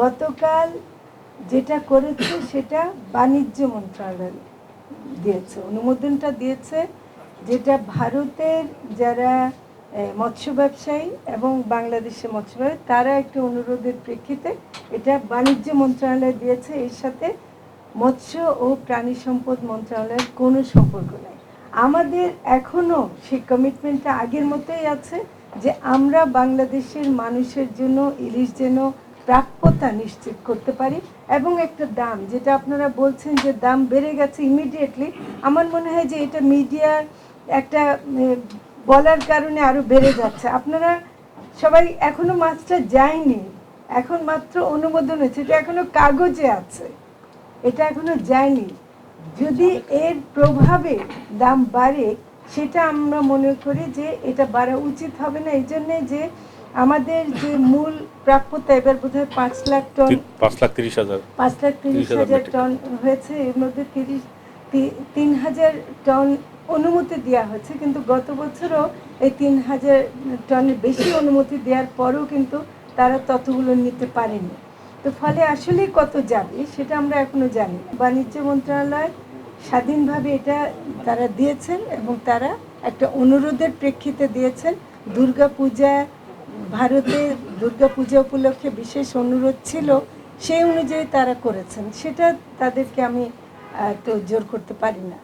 গতকাল যেটা করেছে সেটা বাণিজ্য মন্ত্রণালয় দিয়েছে, অনুমোদনটা দিয়েছে, যেটা ভারতের যারা মৎস্য ব্যবসায়ী এবং বাংলাদেশে মৎস্য ব্যবসায়ী, তারা একটা অনুরোধের প্রেক্ষিতে এটা বাণিজ্য মন্ত্রণালয় দিয়েছে। এর সাথে মৎস্য ও প্রাণী সম্পদ মন্ত্রণালয়ের কোনো সম্পর্ক নেই। আমাদের এখনও সেই কমিটমেন্টটা আগের মতোই আছে যে আমরা বাংলাদেশের মানুষের জন্য, ইলিশ যেন প্রাপ্যতা নিশ্চিত করতে পারি এবং একটা দাম, যেটা আপনারা বলছেন যে দাম বেড়ে গেছে ইমিডিয়েটলি আমার মনে হয় যে এটা মিডিয়ার একটা বলার কারণে আরও বেড়ে যাচ্ছে। আপনারা সবাই এখনও মাছটা যায়নি, এখন মাত্র অনুমোদন হয়েছে, এটা এখনও কাগজে আছে, এটা এখনও যায়নি। যদি এর প্রভাবে দাম বাড়ে, সেটা আমরা মনে করি যে এটা বাড়া উচিত হবে না, এই জন্যে যে আমাদের যে মূল প্রাপ্যতা এবার বোধহয় পাঁচ লাখ টন পাঁচ লাখ তিরিশ হাজার। পাঁচ লাখ তিরিশ হাজার টন হয়েছে। এর মধ্যে তিরিশ তিন হাজার টন অনুমতি দেওয়া হয়েছে কিন্তু গত বছরও এই তিন হাজার টনের বেশি অনুমতি দেওয়ার পরেও কিন্তু তারা ততগুলো নিতে পারেনি। তো ফলে আসলে কত যাবে সেটা আমরা এখনও জানি বাণিজ্য মন্ত্রণালয় স্বাধীনভাবে এটা তারা দিয়েছেন এবং তারা একটা অনুরোধের প্রেক্ষিতে দিয়েছেন। দুর্গা দুর্গাপূজা ভারতে দুর্গাপূজা উপলক্ষে বিশেষ অনুরোধ ছিল, সেই অনুযায়ী তারা করেছেন। সেটা তাদেরকে আমি তো জোর করতে পারি না।